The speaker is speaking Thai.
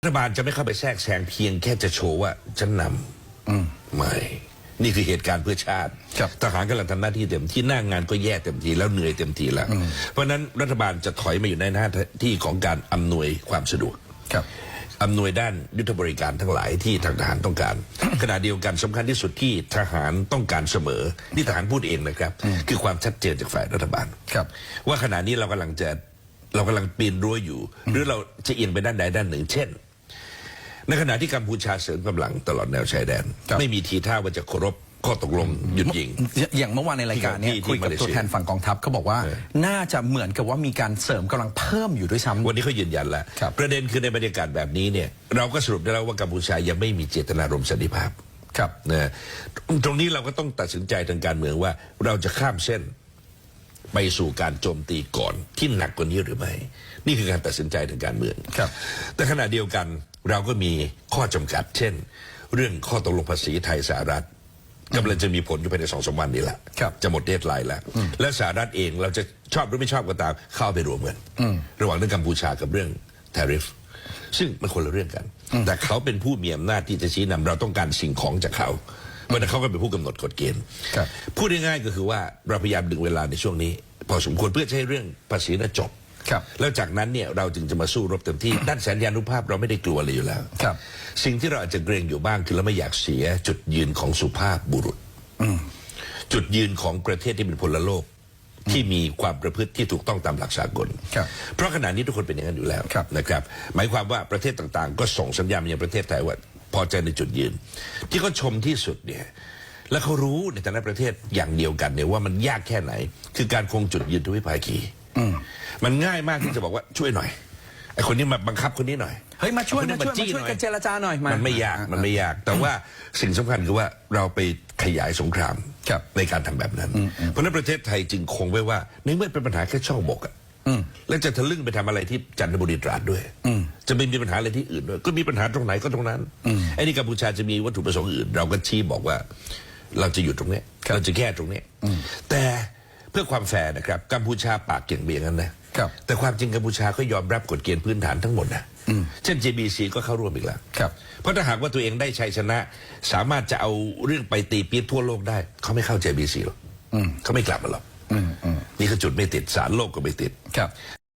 รัฐบาลจะไม่เข้าไปแทรกแซงเพียงแค่จะโชว์ว่าฉันนำไม่ นี่คือเหตุการณ์เพื่อชาติครับทหารกำลังทำหน้าที่เต็มที่หน้างงานก็แย่เต็มทีแล้วเหนื่อยเต็มทีแล้ว เพราะฉะนั้นรัฐบาลจะถอยมาอยู่ในหน้าที่ของการอำนวยความสะดวกครับอำนวยด้านยุทธบริการทั้งหลายที่ทางทหารต้องการ ขณะเดียวกันสำคัญที่สุดที่ทหารต้องการเสมอ นี่ทหารพูดเองนะครับ คือความชัดเจนจากฝ่ายรัฐบาลครับ ว่าขณะนี้เรากำลังจะเรากำลังปีนรั้วอยู่ หรือเราจะเอียงไปด้านใดด้านหนึ่ง เช่น ในขณะที่กัมพูชาเสริมกำลังตลอดแนวชายแดน ครับ ไม่มีทีท่าว่าจะเคารพข้อตกลงหยุดยิง อย่างเมื่อวานในรายการเนี่ยที่ที่คุยกับมาเลเซียตัวแทนฝั่งกองทัพเขาบอกว่า เออ น่าจะเหมือนกับว่ามีการเสริมกำลังเพิ่มอยู่ด้วยซ้ำ วันนี้เขายืนยันแล้ว ครับ ประเด็นคือในบรรยากาศแบบนี้เนี่ยเราก็สรุปได้แล้วว่ากัมพูชายังไม่มีเจตนารมณ์สันติภาพ ครับ นะตรงนี้เราก็ต้องตัดสินใจทางการเมืองว่าเราจะข้ามเส้น ไปสู่การโจมตีก่อนที่หนักกว่านี้หรือไม่ นี่คือการตัดสินใจทางการเมืองครับ แต่ขณะเดียวกันเราก็มีข้อจำกัด เช่น เรื่องข้อตกลงภาษีไทยสหรัฐกำลังจะมีผลอยู่ภายในสองสามวันนี้แหละครับจะหมดเดทไลน์แล้ว และสหรัฐเองเราจะชอบหรือไม่ชอบก็ตามเข้าไปรวมกันระหว่างเรื่องกัมพูชากับเรื่องทาริฟซึ่งมันคนละเรื่องกัน แต่เขาเป็นผู้มีอำนาจที่จะชี้นำเราต้องการสิ่งของจากเขา เพราะฉะนั้นเขาก็เป็นผู้กำหนดกฎเกณฑ์ครับพูดง่ายๆก็คือว่าเราพยายามดึงเวลาในช่วงนี้ พอสมควรเพื่อจะให้เรื่องภาษีนั้นจบครับแล้วจากนั้นเนี่ยเราจึงจะมาสู้รบเต็มที่ด้านสัญญานุภาพเราไม่ได้กลัวเลยอยู่แล้วครับ สิ่งที่เราอาจจะเกรงอยู่บ้างคือเราไม่อยากเสียจุดยืนของสุภาพบุรุษจุดยืนของประเทศที่เป็นพลโลกที่มีความประพฤติที่ถูกต้องตามหลักสากลครับเพราะขณะนี้ทุกคนเป็นอย่างนั้นอยู่แล้วครับนะครับ หมายความว่าประเทศต่างๆ ก็ส่งสัญญาณมายังประเทศไทยว่า พอใจในจุดยืน ที่เขาชมที่สุดเนี่ยและเขารู้ในแต่ละประเทศอย่างเดียวกันเนี่ยว่ามันยากแค่ไหน คือการคงจุดยืนทวิภาคีมันง่ายมากที่จะบอกว่าช่วยหน่อยไอ้คนนี้มาบังคับคนนี้หน่อยเฮ้ยมาช่วยไอ้มาคนช่วยจี้มาช่วยหอกันเจรจาหน่อยมามันไม่ยากมันไม่ยาก แต่ว่าสิ่งสำคัญคือว่าเราไปขยายสงครามครับในการทำแบบนั้น เพราะฉะนั้นประเทศไทยจึงคงไว้ว่าในเมื่อเป็นปัญหาแค่ช่องบกอะ แล้วจะทะลึ่งไปทำอะไรที่จันทบุรีตราดด้วยจะไม่มีปัญหาอะไรที่อื่นด้วยก็มีปัญหาตรงไหนก็ตรงนั้นไอ้นี่กัมพูชาจะมีวัตถุประสงค์อื่น เราก็ชี้บอกว่า เราจะอยู่ตรงเนี้ยเราจะแก้ตรงเนี้ยแต่เพื่อความแฟร์นะครับกัมพูชาปากเก่งเบียงกันนะครับแต่ความจริงกัมพูชาก็ยอมรับกฎเกณฑ์พื้นฐานทั้งหมดนะเช่น JBC ก็เข้าร่วมอีกแล้วครับเพราะถ้าหากว่าตัวเองได้ชัยชนะ สามารถจะเอาเรื่องไปตีปี๊บทั่วโลกได้ เขาไม่เข้า JBC หรอกเขาไม่กลับมาหรอกนี่คือจุดไม่ติดสารโลกก็ไม่ติดครับ